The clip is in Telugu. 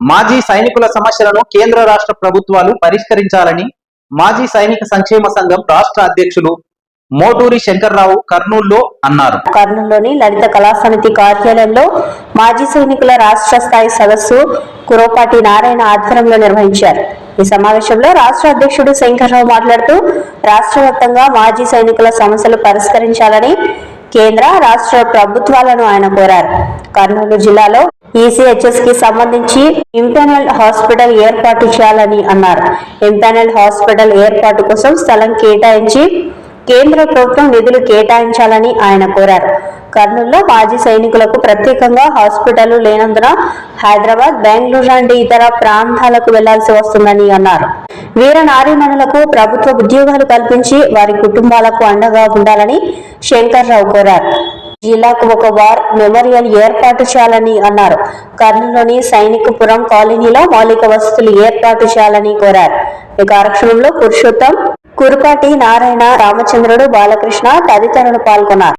మాజీ సైనికుల సమస్యలను కేంద్ర రాష్ట్ర ప్రభుత్వాలు పరిష్కరించాలని మాజీ సైనిక సంక్షేమ సంఘం రాష్ట్ర అధ్యక్షులు మోటూరి శంకర్రావు కర్నూలులో అన్నారు. కర్నూలులోని లలిత కళాసమితి కార్యాలయంలో మాజీ సైనికుల రాష్ట్ర స్థాయి సదస్సు కురోపాటి నారాయణ ఆధ్వర్యంలో నిర్వహించారు. ఈ సమావేశంలో రాష్ట్ర అధ్యక్షుడు శంకర్రావు మాట్లాడుతూ రాష్ట్ర వ్యాప్తంగా మాజీ సైనికుల సమస్యలు పరిష్కరించాలని కేంద్ర రాష్ట్ర ప్రభుత్వాలను ఆయన కోరారు. కర్నూలు జిల్లాలో ఈసీహెచ్ఎస్కి సంబంధించి ఇంపెనల్ హాస్పిటల్ ఏర్పాటు చేయాలని అన్నారు. ఇంపెనల్ హాస్పిటల్ ఏర్పాటు కోసం స్థలం కేటాయించి కేంద్ర ప్రభుత్వం నిధులు కేటాయించాలని ఆయన కోరారు. కర్నూలులో మాజీ సైనికులకు ప్రత్యేకంగా హాస్పిటల్ లేనందున హైదరాబాద్ బెంగళూరు లాంటి ఇతర ప్రాంతాలకు వెళ్ళాల్సి వస్తుందని అన్నారు. వీర నారీమణులకు ప్రభుత్వ ఉద్యోగాలు కల్పించి వారి కుటుంబాలకు అండగా ఉండాలని శంకర్రావు కోరారు. జిల్లాకు ఒక వార్ మెమోరియల్ ఏర్పాటు చేయాలని అన్నారు. కర్నూలులోని సైనికపురం కాలనీలో మౌలిక వసతులు ఏర్పాటు చేయాలని కోరారు. ఈ కార్యక్రమంలో పురుషోత్తం కురుపాటి నారాయణ రామచంద్రుడు బాలకృష్ణ తదితరులు పాల్గొన్నారు.